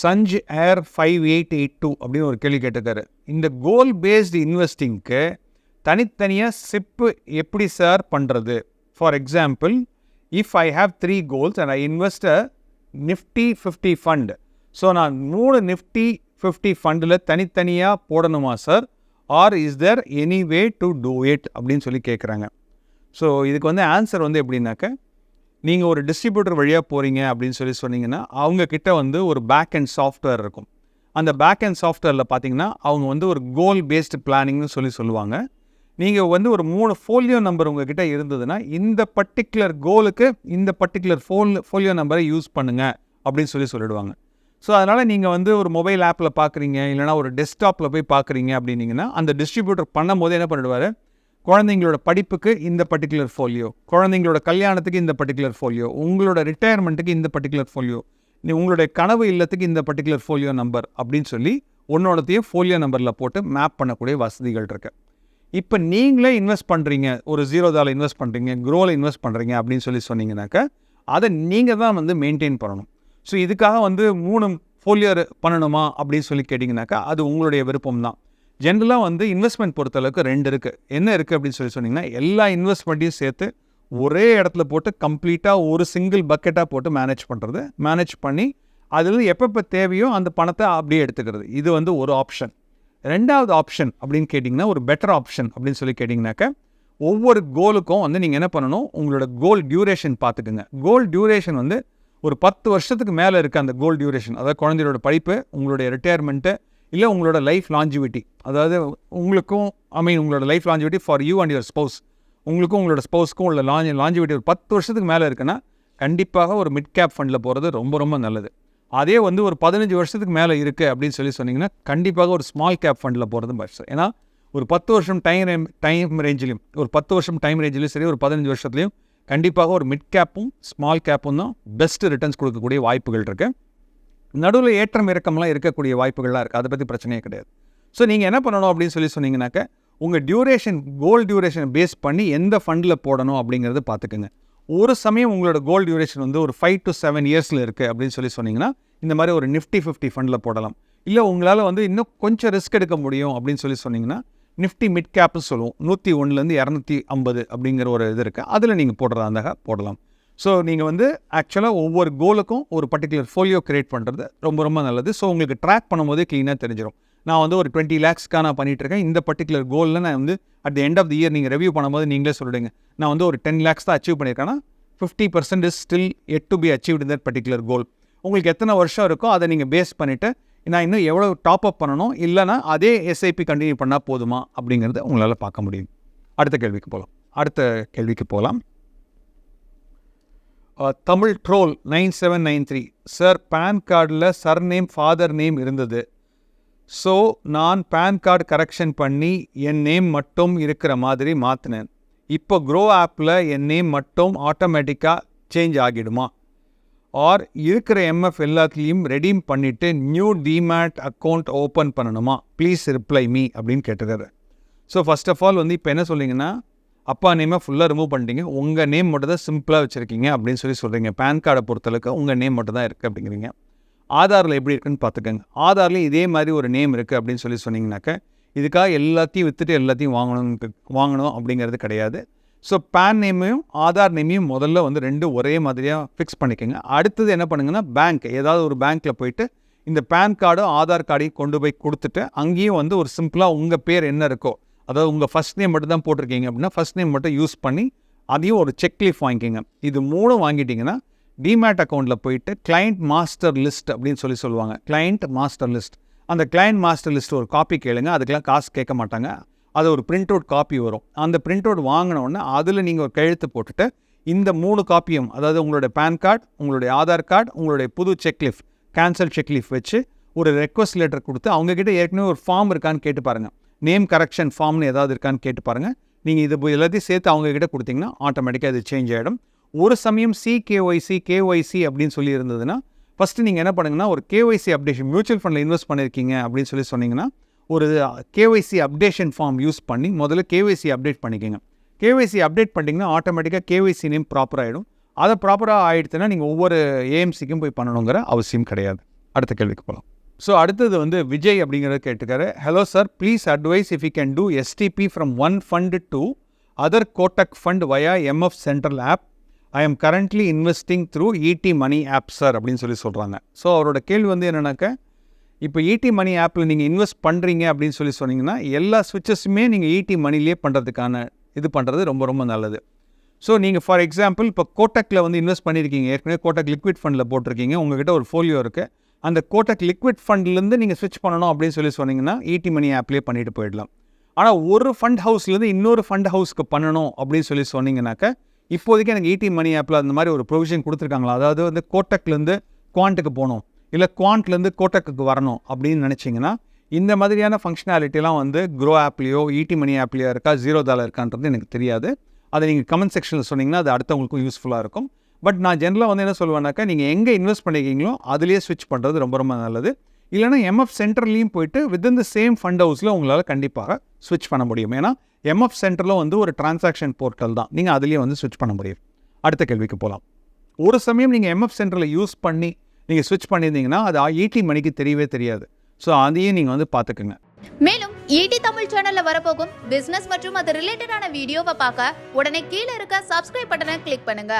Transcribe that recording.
Sanch R five eight eight two அப்படின்னு ஒரு கேள்வி கேட்டிருக்காரு. இந்த கோல் பேஸ்டு இன்வெஸ்டிங்க்கு தனித்தனியாக சிப்பு எப்படி சார் பண்ணுறது for example if I have three goals and I invest a Nifty fifty fund so நான் மூணு நிஃப்டி ஃபிஃப்டி ஃபண்டில் தனித்தனியாக போடணுமா sir or is there any way to do it அப்படின்னு சொல்லி கேட்குறாங்க ஸோ இதுக்கு வந்து ஆன்சர் வந்து எப்படின்னாக்க நீங்கள் ஒரு டிஸ்ட்ரிபியூட்டர் வழியாக போகிறீங்க அப்படின்னு சொல்லி சொன்னீங்கன்னா அவங்க கிட்ட வந்து ஒரு பேக் அண்ட் சாஃப்ட்வேர் இருக்கும். அந்த பேக் அண்ட் சாஃப்ட்வேரில் பார்த்தீங்கன்னா அவங்க வந்து ஒரு கோல் பேஸ்டு பிளானிங்னு சொல்லி சொல்லுவாங்க. நீங்கள் வந்து ஒரு மூணு ஃபோலியோ நம்பர் உங்ககிட்ட இருந்ததுன்னா இந்த பர்டிகுலர் கோலுக்கு இந்த பர்டிகுலர் ஃபோல் ஃபோலியோ நம்பரை யூஸ் பண்ணுங்கள் அப்படின்னு சொல்லி சொல்லிடுவாங்க. ஸோ அதனால் நீங்கள் வந்து ஒரு மொபைல் ஆப்பில் பார்க்குறீங்க இல்லைனா ஒரு டெஸ்க்டாப்பில் போய் பார்க்குறீங்க அப்படின்னீங்கன்னா அந்த டிஸ்ட்ரிபியூட்டர் பண்ணும்போது என்ன பண்ணிடுவார்? குழந்தைங்களோட படிப்புக்கு இந்த பர்டிகுலர் ஃபோலியோ குழந்தைங்களோட கல்யாணத்துக்கு இந்த பர்டிகுலர் ஃபோலியோ உங்களோட ரிட்டையர்மெண்ட்டுக்கு இந்த பர்டிகுலர் ஃபோலியோ நீ உங்களுடைய கனவு இல்லத்துக்கு இந்த பர்டிகுலர் ஃபோலியோ நம்பர் அப்படின்னு சொல்லி உன்னோடத்தையும் ஃபோலியோ நம்பரில் போட்டு மேப் பண்ணக்கூடிய வசதிகள் இருக்கு. இப்போ நீங்களே இன்வெஸ்ட் பண்ணுறீங்க ஒரு ஜீரோதாவில் இன்வெஸ்ட் பண்ணுறீங்க க்ரோவில் இன்வெஸ்ட் பண்ணுறீங்க அப்படின்னு சொல்லி சொன்னீங்கன்னாக்கா அதை நீங்கள் தான் வந்து மெயின்டைன் பண்ணணும். ஸோ இதுக்காக வந்து மூணு ஃபோலியர் பண்ணணுமா அப்படின்னு சொல்லி கேட்டிங்கனாக்கா அது உங்களுடைய விருப்பம் தான் ஜென்ரலாக வந்து இன்வெஸ்ட்மெண்ட் பொறுத்தளவுக்கு ரெண்டு இருக்குது என்ன இருக்குது அப்படின்னு சொல்லி சொன்னீங்கன்னா எல்லா இன்வெஸ்ட்மெண்ட்டையும் சேர்த்து ஒரே இடத்துல போட்டு கம்ப்ளீட்டாக ஒரு சிங்கிள் பக்கெட்டாக போட்டு மேனேஜ் பண்ணுறது மேனேஜ் பண்ணி அதில் எப்பப்போ தேவையோ அந்த பணத்தை அப்படியே எடுத்துக்கிறது. இது வந்து ஒரு ஆப்ஷன் ரெண்டாவது ஆப்ஷன் அப்படின்னு கேட்டிங்கன்னா ஒரு பெட்டர் ஆப்ஷன் அப்படின்னு சொல்லி கேட்டிங்கனாக்கா ஒவ்வொரு கோலுக்கும் வந்து நீங்கள் என்ன பண்ணணும்? உங்களோட கோல் டியூரேஷன் பார்த்துக்குங்க. கோல் டியூரேஷன் வந்து ஒரு பத்து வருஷத்துக்கு மேலே இருக்க அந்த கோல் டியூரேஷன் அதாவது குழந்தையோட படிப்பு உங்களுடைய ரிட்டையர்மெண்ட்டு இல்லை உங்களோட லைஃப் லாஞ்சிவிட்டி அதாவது உங்களுக்கும் ஐ மீன் உங்களோட life longevity for you and your spouse உங்களுக்கும் உங்களோட ஸ்பௌஸ்க்கும் உள்ள லாஞ்ச் லாஞ்சிவிட்டி ஒரு பத்து வருஷத்துக்கு மேலே இருக்குன்னா கண்டிப்பாக ஒரு மிட் கேப் ஃபண்டில் போகிறது ரொம்ப ரொம்ப நல்லது. அதே வந்து ஒரு பதினஞ்சு வருஷத்துக்கு மேலே இருக்குது அப்படின்னு சொல்லி சொன்னீங்கன்னா கண்டிப்பாக ஒரு ஸ்மால் கேப் ஃபண்டில் போகிறது பெஸ்ட் ஏன்னா ஒரு பத்து வருஷம் டைம் டைம் ரேஞ்சிலையும் ஒரு பத்து வருஷம் டைம் ரேஞ்சிலையும் சரி ஒரு பதினஞ்சு வருஷத்துலையும் கண்டிப்பாக ஒரு மிட் கேப்பும் ஸ்மால் கேப்பும் தான் பெஸ்ட் ரிட்டர்ன்ஸ் கொடுக்கக்கூடிய வாய்ப்புகள் இருக்குது நடுவில் ஏற்றம் இறக்கம்லாம் இருக்கக்கூடிய வாய்ப்புகள்லாம் இருக்குது அதை பற்றி பிரச்சனையே கிடையாது. ஸோ நீங்கள் என்ன பண்ணணும் அப்படின்னு சொல்லி சொன்னீங்கன்னாக்க உங்கள் டியூரேஷன் கோல் டியூரேஷனை பேஸ் பண்ணி எந்த ஃபண்டில் போடணும் அப்படிங்கிறது பார்த்துக்குங்க ஒரு சமயம் உங்களோட கோல் டியூரேஷன் வந்து ஒரு ஃபைவ் டு செவன் இயர்ஸில் இருக்குது அப்படின்னு சொல்லி சொன்னீங்கன்னா இந்த மாதிரி ஒரு நிஃப்டி ஃபிஃப்டி ஃபண்டில் போடலாம். இல்லை உங்களால் வந்து இன்னும் கொஞ்சம் ரிஸ்க் எடுக்க முடியும் அப்படின்னு சொல்லி சொன்னீங்கன்னா நிஃப்டி மிட் கேப்னு சொல்லுவோம். நூற்றி ஒன்றுலேருந்து இரநூத்தி ஐம்பது அப்படிங்கிற ஒரு இது இருக்குது அதில் நீங்கள் போடுறதா இருந்தாக போடலாம். ஸோ நீங்கள் வந்து ஆக்சுவலாக ஒவ்வொரு கோலுக்கும் ஒரு பர்டிகுலர் ஃபோலியோ கிரியேட் பண்ணுறது ரொம்ப ரொம்ப நல்லது. ஸோ உங்களுக்கு ட்ராக் பண்ணும்போதே க்ளீனாக தெரிஞ்சிடும் நான் வந்து ஒரு டுவெண்ட்டி லேக்ஸ்க்காக நான் பண்ணிகிட்ருக்கேன் இருக்கேன் இந்த பர்டிகுலர் கோலில் நான் வந்து at the end of the year நீங்கள் ரிவ்யூ பண்ணும்போது நீங்களே சொல்லிடுங்க. நான் வந்து ஒரு டென் லேக்ஸ் தான் அச்சீவ் பண்ணியிருக்கேன்னா fifty percent is still yet to be achieved in that particular goal உங்களுக்கு எத்தனை வருஷம் இருக்கோ அதை நீங்கள் பேஸ் பண்ணிவிட்டு நான் இன்னும் எவ்வளோ டாப் அப் பண்ணணும் இல்லைனா அதே எஸ்ஐபி கண்டினியூ பண்ணால் போதுமா அப்படிங்கிறத உங்களால் பார்க்க முடியும். அடுத்த கேள்விக்கு போகலாம் அடுத்த கேள்விக்கு போகலாம் Tamil troll nine seven nine three. Sir PAN கார்டில் சர் நேம் ஃபாதர் நேம் இருந்தது. ஸோ நான் பேன் கார்டு கரெக்ஷன் பண்ணி என் நேம் மட்டும் இருக்கிற மாதிரி மாற்றினேன் இப்போ க்ரோ ஆப்பில் என் நேம் மட்டும் ஆட்டோமேட்டிக்காக சேஞ்ச் ஆகிடுமா? ஆர் இருக்கிற எம்எஃப் எல்லாத்துலேயும் ரெடீம் பண்ணிவிட்டு நியூ டிமேட் அக்கௌண்ட் ஓப்பன் பண்ணணுமா? ப்ளீஸ் ரிப்ளை மீ அப்படின்னு கேட்டிருக்காரு ஸோ ஃபஸ்ட் ஆஃப் ஆல் வந்து இப்போ என்ன சொல்லிங்கன்னா அப்பா நேமை ஃபுல்லாக ரிமூவ் பண்ணிட்டீங்க. உங்கள் நேம் மட்டும் தான் சிம்பிளாக வச்சுருக்கீங்க அப்படின்னு சொல்லி சொல்கிறீங்க பேன் கார்டை பொறுத்தளவுக்கு உங்கள் நேம் மட்டும் தான் இருக்குது அப்படிங்கிறீங்க. ஆதாரில் எப்படி இருக்குன்னு பார்த்துக்கோங்க. ஆதார்லேயும் இதே மாதிரி ஒரு நேம் இருக்குது அப்படின்னு சொல்லி சொன்னீங்கன்னாக்க இதுக்காக எல்லாத்தையும் விற்றுட்டு எல்லாத்தையும் வாங்கணும் வாங்கணும் அப்படிங்கிறது கிடையாது. ஸோ பேன் நேமையும் ஆதார் நேமையும் முதல்ல வந்து ரெண்டும் ஒரே மாதிரியாக ஃபிக்ஸ் பண்ணிக்கோங்க. அடுத்தது என்ன பண்ணுங்கன்னா பேங்க் ஏதாவது ஒரு பேங்க்கில் போயிட்டு இந்த பேன் கார்டும் ஆதார் கார்டையும் கொண்டு போய் கொடுத்துட்டு அங்கேயும் வந்து ஒரு சிம்பிளாக உங்கள் பேர் என்ன இருக்கோ அதாவது உங்கள் ஃபஸ்ட் நேம் மட்டும் தான் போட்டிருக்கீங்க அப்படின்னா ஃபஸ்ட் நேம் மட்டும் யூஸ் பண்ணி அதையும் ஒரு செக்லீஃப் வாங்கிக்கோங்க. இது மூணும் வாங்கிட்டீங்கன்னா டிமேட் அக்கௌண்ட்டில் போயிட்டு கிளைண்ட் மாஸ்டர் லிஸ்ட் அப்படின்னு சொல்லி சொல்லுவாங்க. கிளைண்ட் மாஸ்டர் லிஸ்ட் அந்த கிளைண்ட் மாஸ்டர் லிஸ்ட் ஒரு காப்பி கேளுங்க. அதுக்கெல்லாம் காசு கேட்க மாட்டாங்க. அது ஒரு பிரிண்ட் அவுட் காப்பி வரும். அந்த பிரிண்ட் அவுட் வாங்கினோடனே அதில் நீங்கள் ஒரு கழுத்து போட்டுட்டு இந்த மூணு காப்பியும் அதாவது உங்களுடைய பேன் கார்டு உங்களுடைய ஆதார் கார்டு உங்களுடைய புது செக்லிஃப் கேன்சல் செக்லிஃப் வச்சு ஒரு ரெக்வஸ்ட் லெட்டர் கொடுத்து அவங்கக்கிட்ட ஏற்கனவே ஒரு ஃபார்ம் இருக்கான்னு கேட்டு பாருங்கள் நேம் கரெக்ஷன் ஃபார்ம்னு ஏதாவது இருக்கான்னு கேட்டு பாருங்கள் நீங்கள் இது எல்லாத்தையும் சேர்த்து அவங்கக்கிட்ட கொடுத்தீங்கன்னா ஆட்டோமேட்டிக்காக இது சேஞ்ச் ஆகிடும் ஒரு சமயம் சிகேஒய்சி கேஒய்சி அப்படின்னு சொல்லி இருந்ததுன்னா ஃபஸ்ட்டு நீங்கள் என்ன பண்ணுங்கன்னா ஒரு கேஒய்சி அப்டேஷன் மியூச்சுவல் ஃபண்டில் இன்வெஸ்ட் பண்ணியிருக்கீங்க அப்படின்னு சொல்லி சொன்னீங்கன்னா ஒரு கேஒய்சி அப்டேஷன் ஃபார்ம் யூஸ் பண்ணி முதல்ல கேஒய்சி அப்டேட் பண்ணிக்கோங்க. கேஒய்சி அப்டேட் பண்ணிட்டீங்கன்னா ஆட்டோமேட்டிக்காக கேஒய்சி நேம் ப்ராப்பராகிடும் அதை ப்ராப்பராக ஆகிடுச்சுன்னா நீங்கள் ஒவ்வொரு ஏஎம்சிக்கும் போய் பண்ணணுங்கிற அவசியம் கிடையாது. அடுத்த கேள்விக்கு போகலாம். ஸோ அடுத்தது வந்து விஜய் அப்படிங்கிறத கேட்டுக்காரு. Hello sir please advise if you can do STP from one fund to other Kotak fund via MF Central app I am currently investing through ET Money app sir அப்படின்னு சொல்லி சொல்கிறாங்க ஸோ அவரோட கேள்வி வந்து என்னென்னாக்க இப்போ இடி மணி ஆப்பில் நீங்கள் இன்வெஸ்ட் பண்ணுறீங்க அப்படின்னு சொல்லி சொன்னீங்கன்னா எல்லா ஸ்விட்சஸுமே நீங்கள் இடி மணிலேயே பண்ணுறதுக்கான இது பண்ணுறது ரொம்ப ரொம்ப நல்லது. ஸோ நீங்கள் ஃபார் எக்ஸாம்பிள் இப்போ கோட்டக்கில் வந்து இன்வெஸ்ட் பண்ணியிருக்கீங்க. ஏற்கனவே கோட்டக் லிக்விட் ஃபண்டில் போட்டிருக்கீங்க. உங்ககிட்ட ஒரு ஃபோலியோ இருக்குது அந்த கோட்டக் லிக்விட் ஃபண்ட்லேருந்து நீங்கள் ஸ்விட்ச் பண்ணணும் அப்படின்னு சொல்லி சொன்னீங்கன்னா இடி மணி ஆப்லேயே பண்ணிட்டு போயிடலாம். ஆனால் ஒரு ஃபண்ட் ஹவுஸ்லேருந்து இன்னொரு ஃபண்ட் ஹவுஸ்க்கு பண்ணணும் அப்படின்னு சொல்லி சொன்னீங்கன்னாக்க இப்போதைக்கு எனக்கு இடி மணி ஆப்பில் அந்த மாதிரி ஒரு ப்ரொவிஷன் கொடுத்துருக்காங்களா? அதாவது வந்து கோட்டக்லேருந்து குவாண்ட்டுக்கு போகணும் இல்லை குவாண்ட்லேருந்து கோட்டக்குக்கு வரணும் அப்படின்னு நினச்சிங்கன்னா இந்த மாதிரியான ஃபங்க்ஷனாலிட்டிலாம் வந்து க்ரோ ஆப்லேயோ இடி மணி ஆப்லேயோ இருக்கா ஜீரோ தாலர் இருக்கான்றது எனக்கு தெரியாது. அதை நீங்கள் கமெண்ட் செக்ஷனில் சொன்னீங்கன்னா அது அடுத்தவங்களுக்கும் யூஸ்ஃபுல்லாக இருக்கும். பட் நான் ஜென்ரலாக வந்து என்ன சொல்லுவேன்னாக்கா நீங்கள் எங்கே இன்வெஸ்ட் பண்ணிருக்கீங்களோ அதுலேயே ஸ்விட்ச் பண்ணுறது ரொம்ப ரொம்ப நல்லது. இல்லைனா எம்எஃப் சென்டர்லேயும் போயிட்டு வித்தின் த சேம் ஃபண்ட் ஹவுஸில் உங்களால் கண்டிப்பாக ஸ்விட்ச் பண்ண முடியும். ஏன்னா எம்எஃப் சென்டரில் வந்து ஒரு டிரான்சாக்ஷன் போர்ட்டல் தான். நீங்கள் அதுலேயே வந்து ஸ்விட்ச் பண்ண முடியும். அடுத்த கேள்விக்கு போகலாம் ஒரு சமயம் நீங்கள் எம்எஃப் சென்டரில் யூஸ் பண்ணி நீங்கள் ஸ்விட்ச் பண்ணியிருந்தீங்கன்னா அது எயிட்டி மணிக்கு தெரியவே தெரியாது. ஸோ அதையும் நீங்கள் வந்து பார்த்துக்குங்க. மேலும் ஈடி தமிழ் சேனல்ல வரப்போகும் பிசினஸ் மற்றும் அது ரிலேட்டடான வீடியோவை பார்க்க உடனே கீழே இருக்க சப்ஸ்கிரைப் பட்டனை கிளிக் பண்ணுங்க.